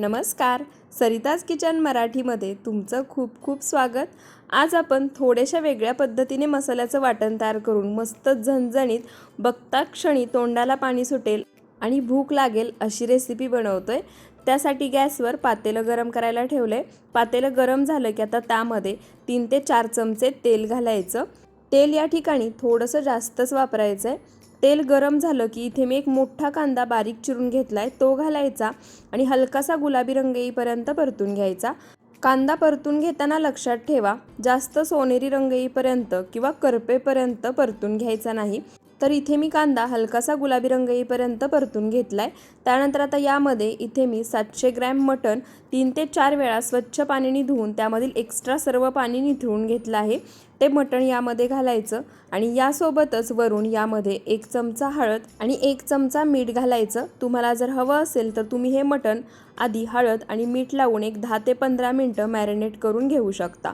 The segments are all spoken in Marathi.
नमस्कार. सरिताज किचन मराठीमध्ये तुमचं खूप खूप स्वागत. आज आपण थोड्याशा वेगळ्या पद्धतीने मसाल्याचं वाटण तयार करून मस्त झणझणीत बघता क्षणी तोंडाला पाणी सुटेल आणि भूक लागेल अशी रेसिपी बनवतो आहे त्यासाठी गॅसवर पातेलं गरम करायला ठेवलं आहे पातेलं गरम झालं की आता त्यामध्ये तीन ते चार चमचे तेल घालायचं. तेल या ठिकाणी थोडंसं जास्तच वापरायचं आहे तेल गरम झालं की इथे मी एक मोठा कांदा बारीक चिरून घेतला आहे तो घालायचा आणि हलकासा गुलाबी रंग येईपर्यंत परतून घ्यायचा. कांदा परतून घेताना लक्षात ठेवा जास्त सोनेरी रंग येईपर्यंत किंवा करपेपर्यंत परतून घ्यायचा नाही. तर इथे मी कांदा हलकासा गुलाबी रंग येईपर्यंत परतून घेतला आहे त्यानंतर आता यामध्ये इथे मी सातशे ग्रॅम मटण तीन ते चार वेळा स्वच्छ पाण्याने धुवून त्यामधील एक्स्ट्रा सर्व पाणी निथळून घेतलं आहे. ते मटण यामध्ये घालायचं आणि यासोबतच वरून यामध्ये एक चमचा हळद आणि एक चमचा मीठ घालायचं. तुम्हाला जर हवं असेल तर तुम्ही हे मटण आधी हळद आणि मीठ लावून एक दहा ते पंधरा मिनटं मॅरिनेट करून घेऊ शकता.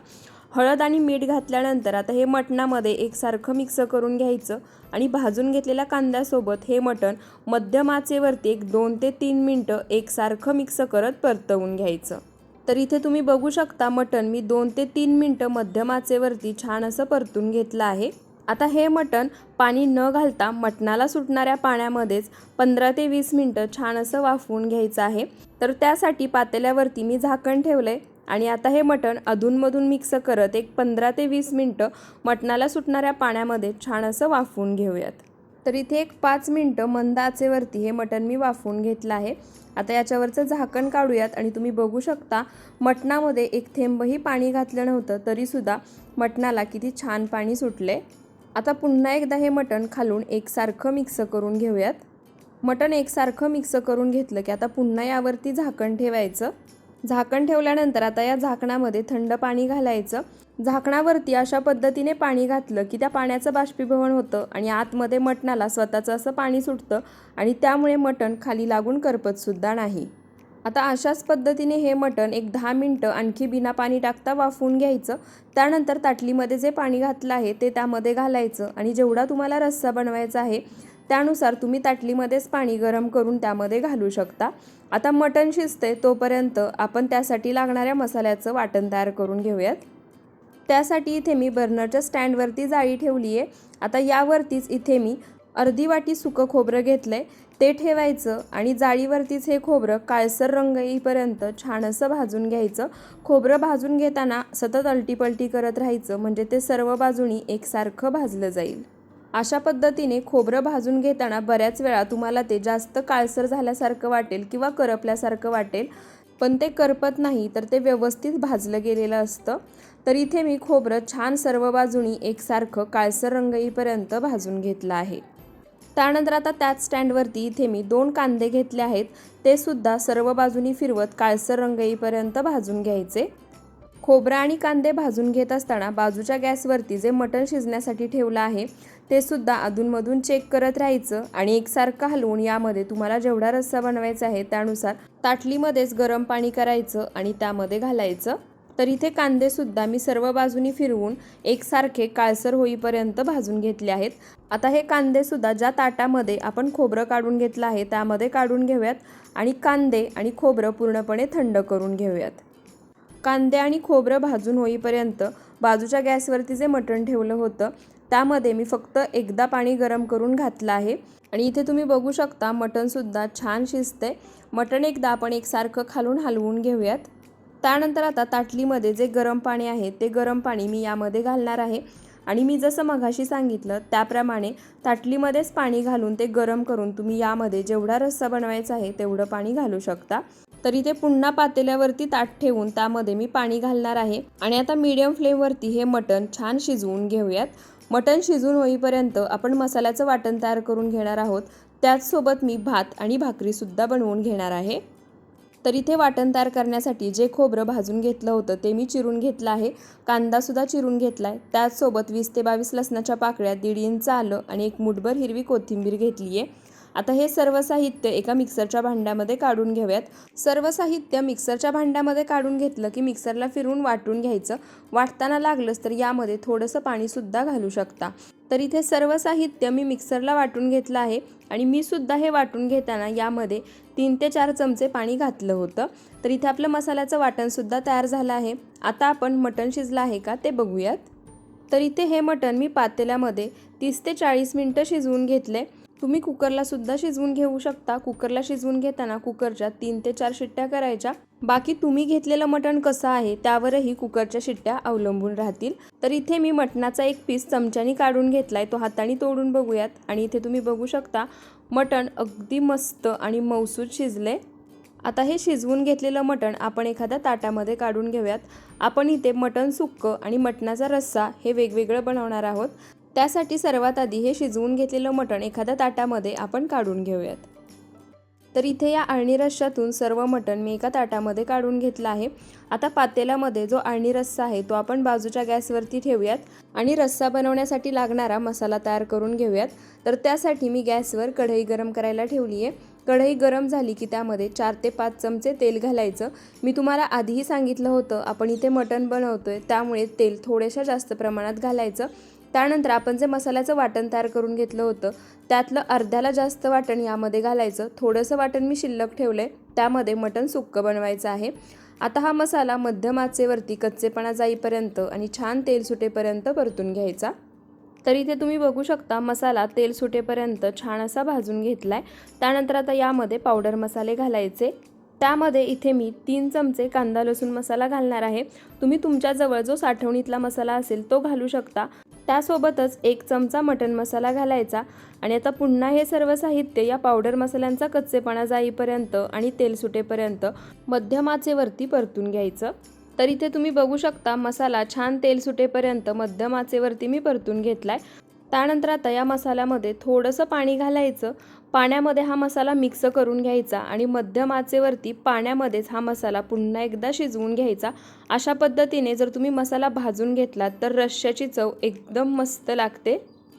हळद आणि मीठ घातल्यानंतर आता हे मटणामध्ये एकसारखं मिक्स करून घ्यायचं आणि भाजून घेतलेल्या कांद्यासोबत हे मटण मध्यम आचेवरती एक दोन ते तीन मिनटं एकसारखं मिक्स करत परतवून घ्यायचं. तर इथे तुम्ही बघू शकता मटण मी दोन ते तीन मिनटं मध्यम आचेवरती छान असं परतून घेतलं आहे. आता हे मटण पाणी न घालता मटणाला सुटणाऱ्या पाण्यामध्येच पंधरा ते वीस मिनटं छान असं वाफवून घ्यायचं आहे. तर त्यासाठी पातेल्यावरती मी झाकण ठेवलं आहे आणि आता हे मटण अधूनमधून मिक्स करत एक पंधरा ते वीस मिनटं मटणाला सुटणाऱ्या पाण्यामध्ये छान असं वाफवून घेऊयात. तर इथे एक पाच मिनटं मंद आचेवरती हे मटण मी वाफवून घेतलं आहे. आता याच्यावरचं झाकण काढूयात आणि तुम्ही बघू शकता मटणामध्ये एक थेंबही पाणी घातलं नव्हतं तरीसुद्धा मटणाला किती छान पाणी सुटले. आता पुन्हा एकदा हे मटण खालून एकसारखं मिक्स करून घेऊयात. मटण एकसारखं मिक्स करून घेतलं की आता पुन्हा यावरती झाकण ठेवायचं. झाकण ठेवल्यानंतर आता या झाकणामध्ये थंड पाणी घालायचं. झाकणावरती अशा पद्धतीने पाणी घातलं की त्या पाण्याचं बाष्पीभवन होतं आणि आतमध्ये मटणाला स्वतःचं असं पाणी सुटतं आणि त्यामुळे मटण खाली लागून करपतसुद्धा नाही. आता अशाच पद्धतीने हे मटण एक दहा मिनटं आणखी बिना पाणी टाकता वाफवून घ्यायचं. त्यानंतर ताटलीमध्ये जे पाणी घातलं आहे ते त्यामध्ये घालायचं आणि जेवढा तुम्हाला रस्सा बनवायचा आहे त्यानुसार तुम्ही ताटलीमध्येच पाणी गरम करून त्यामध्ये घालू शकता. आता मटण शिजते तोपर्यंत आपण त्यासाठी लागणाऱ्या मसाल्याचं वाटण तयार करून घेऊयात. त्यासाठी इथे मी बर्नरच्या स्टँडवरती जाळी ठेवली आहे आता यावरतीच इथे मी अर्धी वाटी सुकं खोबरं घेतलं आहे ते ठेवायचं आणि जाळीवरतीच हे खोबरं काळसर रंग येईपर्यंत छान असं भाजून घ्यायचं. खोबरं भाजून घेताना सतत अलटीपलटी करत राहायचं म्हणजे ते सर्व बाजूनी एकसारखं भाजलं जाईल. अशा पद्धतीने खोबरं भाजून घेताना बऱ्याच वेळा तुम्हाला ते जास्त काळसर झाल्यासारखं वाटेल किंवा करपल्यासारखं वाटेल पण ते करपत नाही तर ते व्यवस्थित भाजलं गेलेलं असतं. तर इथे मी खोबरं छान सर्व बाजूनी एकसारखं काळसर रंग येईपर्यंत भाजून घेतलं आहे. त्यानंतर आता त्याच स्टँडवरती इथे मी दोन कांदे घेतले आहेत. ते सुद्धा सर्व बाजूनी फिरवत काळसर रंग येईपर्यंत भाजून घ्यायचे. खोबरं आणि कांदे भाजून घेत असताना बाजूच्या गॅसवरती जे मटण शिजण्यासाठी ठेवलं आहे ते सुद्धा अधूनमधून चेक करत राहायचं आणि एकसारखं हलवून यामध्ये तुम्हाला जेवढा रस्सा बनवायचा आहे त्यानुसार ताटलीमध्येच गरम पाणी करायचं आणि त्यामध्ये घालायचं. तर इथे कांदेसुद्धा मी सर्व बाजूनी फिरवून एकसारखे काळसर होईपर्यंत भाजून घेतले आहेत. आता हे कांदेसुद्धा ज्या ताटामध्ये आपण खोबरं काढून घेतलं आहे त्यामध्ये काढून घेऊयात आणि कांदे आणि खोबरं पूर्णपणे थंड करून घेऊयात. कांदे आणि खोबरं भाजून होईपर्यंत बाजूच्या गॅसवरती जे मटण ठेवलं होतं त्यामध्ये मी फक्त एकदा पाणी गरम करून घातलं आहे. आणि इथे तुम्ही बघू शकता मटणसुद्धा छान शिजते मटण एकदा आपण एकसारखं खालून हलवून घेऊयात. त्यानंतर आता ताटलीमध्ये जे गरम पाणी आहे ते गरम पाणी मी यामध्ये घालणार आहे. आणि मी जसं मघाशी सांगितलं त्याप्रमाणे ताटलीमध्येच पाणी घालून ते गरम करून तुम्ही यामध्ये जेवढा रस्सा बनवायचा आहे तेवढं पाणी घालू शकता. तर इथे पुन्हा पातेल्यावरती ताट ठेवून त्यामध्ये मी पाणी घालणार आहे. आणि आता मीडियम फ्लेमवरती हे मटण छान शिजवून घेऊयात. मटण शिजून होईपर्यंत आपण मसाल्याचं वाटण तयार करून घेणार आहोत. त्याचसोबत मी भात आणि भाकरीसुद्धा बनवून घेणार आहे. तर इथे वाटण तयार करण्यासाठी जे खोबरं भाजून घेतलं होतं ते मी चिरून घेतलं आहे. कांदासुद्धा चिरून घेतला आहे त्याचसोबत वीस ते बावीस लसणाच्या पाकळ्या दीड इंच आलं आणि एक मुठभर हिरवी कोथिंबीर घेतली आहे आता हे सर्व साहित्य एका मिक्सरच्या भांड्यामध्ये काढून घेऊयात. सर्व साहित्य मिक्सरच्या भांड्यामध्ये काढून घेतलं की मिक्सरला फिरून वाटून घ्यायचं. वाटताना लागलंच तर यामध्ये थोडंसं पाणीसुद्धा घालू शकता. तर इथे सर्व साहित्य मी मिक्सरला वाटून घेतलं आहे आणि मी सुद्धा हे वाटून घेताना यामध्ये तीन ते चार चमचे पाणी घातलं होतं. तर इथे आपलं मसाल्याचं वाटणसुद्धा तयार झालं आहे. आता आपण मटण शिजलं आहे का ते बघूयात. तर इथे हे मटण मी पातेल्यामध्ये तीस ते चाळीस मिनटं शिजवून घेतले तुम्ही कुकरलासुद्धा शिजवून घेऊ शकता. कुकरला शिजवून घेताना कुकरच्या तीन ते चार शिट्ट्या करायच्या. बाकी तुम्ही घेतलेलं मटण कसं आहे त्यावरही कुकरच्या शिट्ट्या अवलंबून राहतील. तर इथे मी मटणाचा एक पीस चमच्यानी काढून घेतला आहे तो हाताने तोडून बघूयात. आणि इथे तुम्ही बघू शकता मटण अगदी मस्त आणि मौसूद शिजले आता हे शिजवून घेतलेलं मटण आपण एखाद्या ताटामध्ये काढून घेऊयात. आपण इथे मटण सुक्कं आणि मटणाचा रस्सा हे वेगवेगळं बनवणार आहोत. त्यासाठी सर्वात आधी हे शिजवून घेतलेलं मटण एखाद्या ताटामध्ये आपण काढून घेऊयात. तर इथे या आळणी रश्श्यातून सर्व मटण मी एका ताटामध्ये काढून घेतलं आहे. आता पातेल्यामध्ये जो आळणी रस्सा आहे तो आपण बाजूच्या गॅसवरती ठेवूयात आणि रस्सा बनवण्यासाठी लागणारा मसाला तयार करून घेऊयात. तर त्यासाठी मी गॅसवर कढई गरम करायला ठेवली आहे कढई गरम झाली की त्यामध्ये चार ते पाच चमचे तेल घालायचं. मी तुम्हाला आधीही सांगितलं होतं आपण इथे मटण आहे त्यामुळे तेल थोड्याशा जास्त प्रमाणात घालायचं. त्यानंतर आपण जे मसाल्याचं वाटण तयार करून घेतलं होतं त्यातलं अर्ध्याला जास्त वाटण यामध्ये घालायचं. थोडंसं वाटण मी शिल्लक ठेवलं आहे त्यामध्ये मटण सुक्कं बनवायचं आहे. आता हा मसाला मध्यम आचेवरती कच्चेपणा जाईपर्यंत आणि छान तेल सुटेपर्यंत परतून घ्यायचा. तर इथे तुम्ही बघू शकता मसाला तेल सुटेपर्यंत छान असा भाजून घेतला आहे त्यानंतर आता यामध्ये पावडर मसाले घालायचे. त्यामध्ये इथे मी तीन चमचे कांदा लसूण मसाला घालणार आहे. तुम्ही तुमच्याजवळ जो साठवणीतला मसाला असेल तो घालू शकता. त्यासोबतच एक चमचा मटण मसाला घालायचा. आणि आता पुन्हा हे सर्व साहित्य या पावडर मसाल्यांचा कच्चेपणा जाईपर्यंत आणि तेल सुटेपर्यंत मध्यम आचेवरती परतून घ्यायचं. तर इथे तुम्ही बघू शकता मसाला छान तेल सुटेपर्यंत मध्यम आचेवरती मी परतून घेतलाय. त्यानंतर आता या मसाल्यामध्ये थोडंसं पाणी घालायचं. पाण्यामध्ये हा मसाला मिक्स करून घ्यायचा आणि मध्यम आचेवरती पाण्यामध्येच हा मसाला पुन्हा एकदा शिजवून घ्यायचा. अशा पद्धतीने जर तुम्ही मसाला भाजून घेतलात तर रश्श्याची चव एकदम मस्त लागते.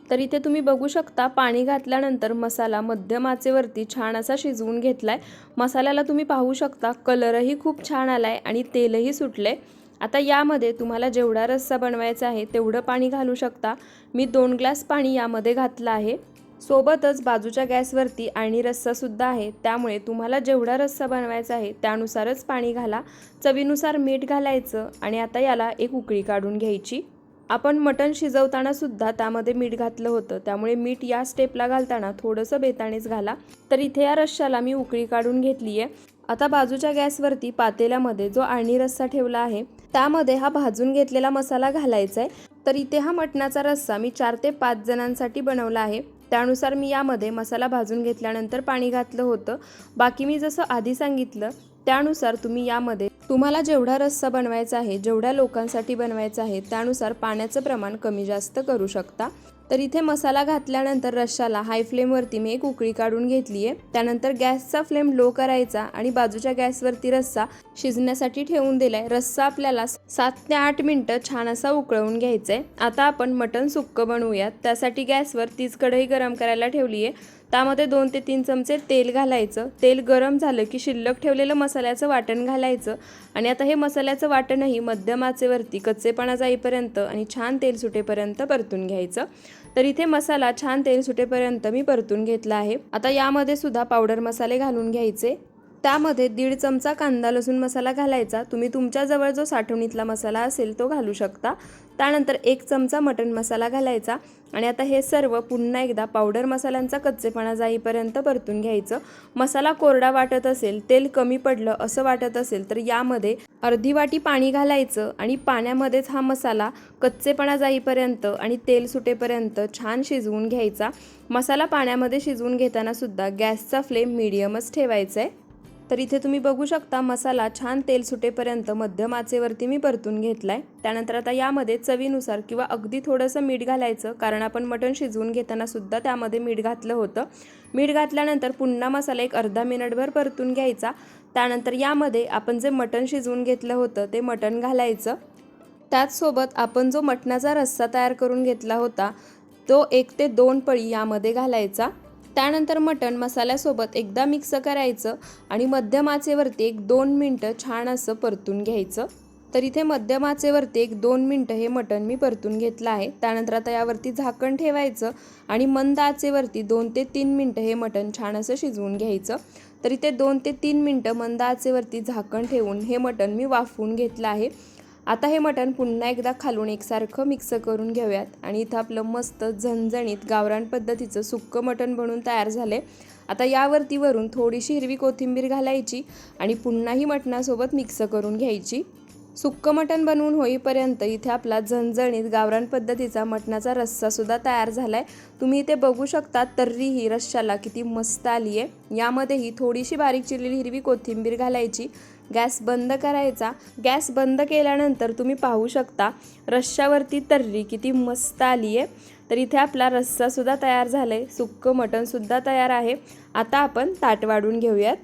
तर इथे तुम्ही बघू शकता पाणी घातल्यानंतर मसाला मध्यम आचेवरती छान असा शिजवून घेतलाय. मसाल्याला तुम्ही पाहू शकता कलरही खूप छान आलाय आणि तेलही सुटले आता यामध्ये तुम्हाला जेवढा रस्सा बनवायचा आहे तेवढं पाणी घालू शकता. मी दोन ग्लास पाणी यामध्ये घातलं आहे. सोबतच बाजूच्या गॅसवरती आणि रस्सासुद्धा आहे. त्यामुळे तुम्हाला जेवढा रस्सा बनवायचा आहे त्यानुसारच पाणी घाला. चवीनुसार मीठ घालायचं आणि आता याला एक उकळी काढून घ्यायची. आपण मटण शिजवताना सुद्धा त्यामध्ये मीठ घातलं होतं. त्यामुळे मीठ या स्टेपला घालताना थोडंसं बेताणीच घाला. तर इथे या रश्श्याला मी उकळी काढून घेतली आहे आता बाजूच्या गॅसवरती पातेल्यामध्ये जो आळणी रस्सा ठेवला आहे त्यामध्ये हा भाजून घेतलेला मसाला घालायचा आहे तर इथे हा मटणाचा रस्सा मी चार ते पाच जणांसाठी बनवला आहे. त्यानुसार मी यामध्ये मसाला भाजून घेतल्यानंतर पाणी घातलं होतं. बाकी मी जसं आधी सांगितलं त्यानुसार तुम्ही यामध्ये तुम्हाला जेवढा रस्सा बनवायचा आहे जेवढ्या लोकांसाठी बनवायचा आहे त्यानुसार पाण्याचं प्रमाण कमी जास्त करू शकता. तर इथे मसाला घातल्यानंतर रश्शाला हाय फ्लेमवरती मी एक उकळी काढून घेतली आहे त्यानंतर गॅसचा फ्लेम लो करायचा आणि बाजूच्या गॅसवरती रस्सा शिजण्यासाठी ठेवून दिलाय. रस्सा आपल्याला सात ते आठ मिनटं छान असा उकळवून घ्यायचा आहे आता आपण मटण सुक्कं बनवूयात. त्यासाठी गॅसवर तीच कढई गरम करायला ठेवली आहे त्यामध्ये दोन ते तीन चमचे तेल घालायचं. तेल गरम झालं की शिल्लक ठेवलेलं मसाल्याचं वाटण घालायचं. आणि आता हे मसाल्याचं वाटणही मध्यम आचेवरती कच्चेपणा जाईपर्यंत आणि छान तेल सुटेपर्यंत परतून घ्यायचं. तर इथे मसाला छान तेल सुटेपर्यंत मी परतून घेतला आहे. आता यामध्ये सुद्धा पावडर मसाले घालून घ्यायचे. त्यामध्ये दीड चमचा कांदा लसूण मसाला घालायचा. तुम्ही तुमच्याजवळ जो साठवणीतला मसाला असेल तो घालू शकता. त्यानंतर एक चमचा मटण मसाला घालायचा. आणि आता हे सर्व पुन्हा एकदा पावडर मसाल्यांचा कच्चेपणा जाईपर्यंत परतून घ्यायचं. मसाला कोरडा वाटत असेल तेल कमी पडलं असं वाटत असेल तर यामध्ये अर्धी वाटी पाणी घालायचं. आणि पाण्यामध्येच हा मसाला कच्चेपणा जाईपर्यंत आणि तेल सुटेपर्यंत छान शिजवून घ्यायचा. मसाला पाण्यामध्ये शिजवून घेताना सुद्धा गॅसचा फ्लेम मिडियमच ठेवायचा आहे तर इथे तुम्ही बघू शकता मसाला छान तेल सुटेपर्यंत मध्यम आचेवरती मी परतून घेतलाय. त्यानंतर आता यामध्ये चवीनुसार किंवा अगदी थोडंसं मीठ घालायचं कारण आपण मटण शिजवून घेताना सुद्धा त्यामध्ये मीठ घातलं होतं. मीठ घातल्यानंतर पुन्हा मसाला एक अर्धा मिनिटभर परतून घ्यायचा. त्यानंतर यामध्ये आपण जे मटण शिजवून घेतलं होतं ते मटण घालायचं. त्याचसोबत आपण जो मटणाचा रस्सा तयार करून घेतला होता तो एक ते दोन पळी यामध्ये घालायचा. त्यानंतर मटण मसाल्यासोबत एकदा मिक्स करायचं आणि मध्यम आचेवरती एक दोन मिनटं छान असं परतून घ्यायचं. तर इथे मध्यम आचेवरती एक दोन मिनटं हे मटण मी परतून घेतलं आहे. त्यानंतर आता यावरती झाकण ठेवायचं आणि मंद आचेवरती दोन ते तीन मिनटं हे मटण छान असं शिजवून घ्यायचं. तर इथे दोन ते तीन मिनटं मंद आचेवरती झाकण ठेवून हे मटण मी वाफवून घेतलं आहे. आता हे मटण पुन्हा एकदा खालून एकसारखं मिक्स करून घेऊयात. आणि इथं आपलं मस्त झणझणीत गावरान पद्धतीचं सुक्कं मटण बनून तयार झाले आता यावरती वरून थोडीशी हिरवी कोथिंबीर घालायची आणि पुन्हाही मटणासोबत मिक्स करून घ्यायची. सुक्कं मटण बनवून होईपर्यंत इथे आपला झणझणीत गावरान पद्धतीचा मटणाचा रस्सासुद्धा तयार झाला आहे तुम्ही इथे बघू शकता तर्रीही रश्शाला किती मस्त आली आहे यामध्येही थोडीशी बारीक चिरलेली हिरवी कोथिंबीर घालायची. गॅस बंद करायचा. गॅस बंद केल्यानंतर तुम्ही पाहू शकता रश्श्यावरती तर्री किती मस्त आली आहे. तर इथे आपला रस्सासुद्धा तयार झाला आहे सुक्कं मटणसुद्धा तयार आहे. आता आपण ताट वाढून घेऊयात.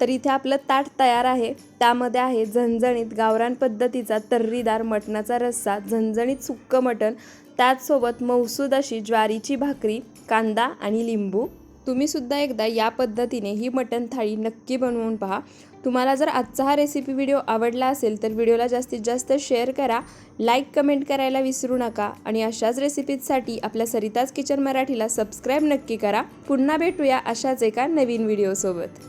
तर इथे आपलं ताट तयार आहे. त्यामध्ये आहे झणझणीत गावरान पद्धतीचा तर्रीदार मटणाचा रस्सा झणझणीत सुक्कं मटण त्याचसोबत मौसूद अशी ज्वारीची भाकरी कांदा आणि लिंबू. तुम्ही सुद्धा एकदा या पद्धतीने ही मटण थाळी नक्की बनवून पहा. तुम्हाला जर आजचा हा रेसिपी व्हिडिओ आवडला असेल तर व्हिडिओला जास्तीत जास्त शेअर करा लाईक कमेंट करायला विसरू नका आणि अशाच रेसिपीजसाठी आपल्या सरिताज किचन मराठीला सबस्क्राईब नक्की करा. पुन्हा भेटूया अशाच एका नवीन व्हिडिओसोबत